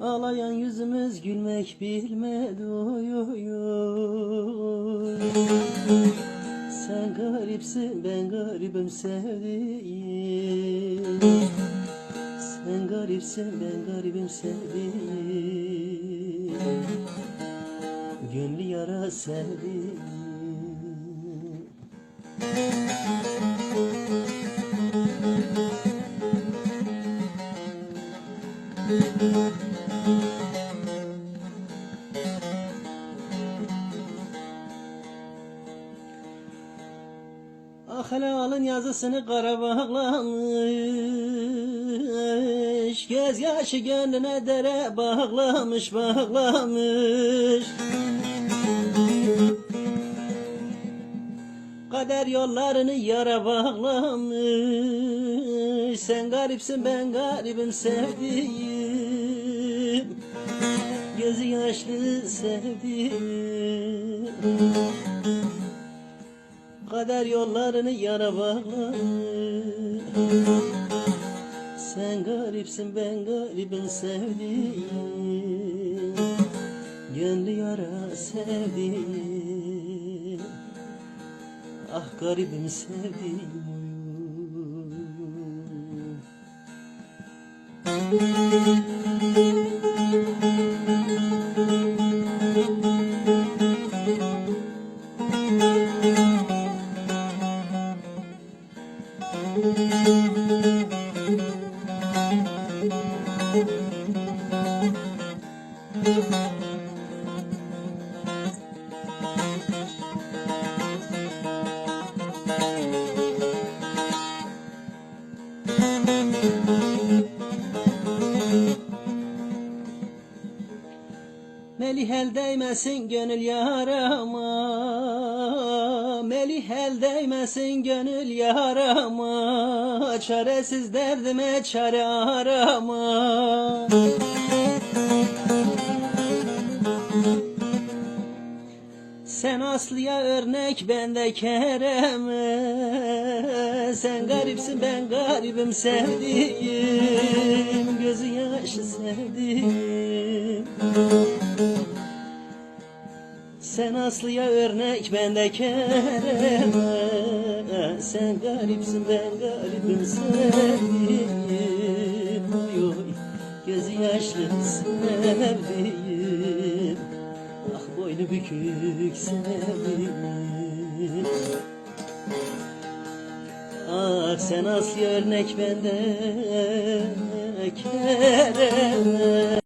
Ağlayan yüzümüz gülmek bilmedi oy Sen garipsin ben garibim sevdiğim. Sen garipsin ben garibim sevdiğim. Gönlü yara sevdiğim Ah helalın yazısını kara bağlamış Göz yaşı gönlüne dere bağlamış bağlamış. Kader yollarını yara bağlamış. Sen garipsin ben garibim sevdiğim Gözü yaşlı sevdiğim. Kader yollarını yara bağlamış Sen garipsin ben garibim sevdiğim. Gönlü yara sevdiğim. Ah garibim sevdiğim Melih el değmesin gönül yarama. Melih el değmesin gönül yarama. Çaresiz derdime çare arama örnek ben de Kerem'e. Sen garipsin ben garibim sevdiğim. Gözü yaşı sevdiğim. Sen Aslı'ya örnek ben de Kerem'e. Sen garipsin ben garibim sevdiğim. Oy oy gözü yaşlı sevdiğim boynu bükük sevdiğim Ah sen Aslı örnek bende Kerem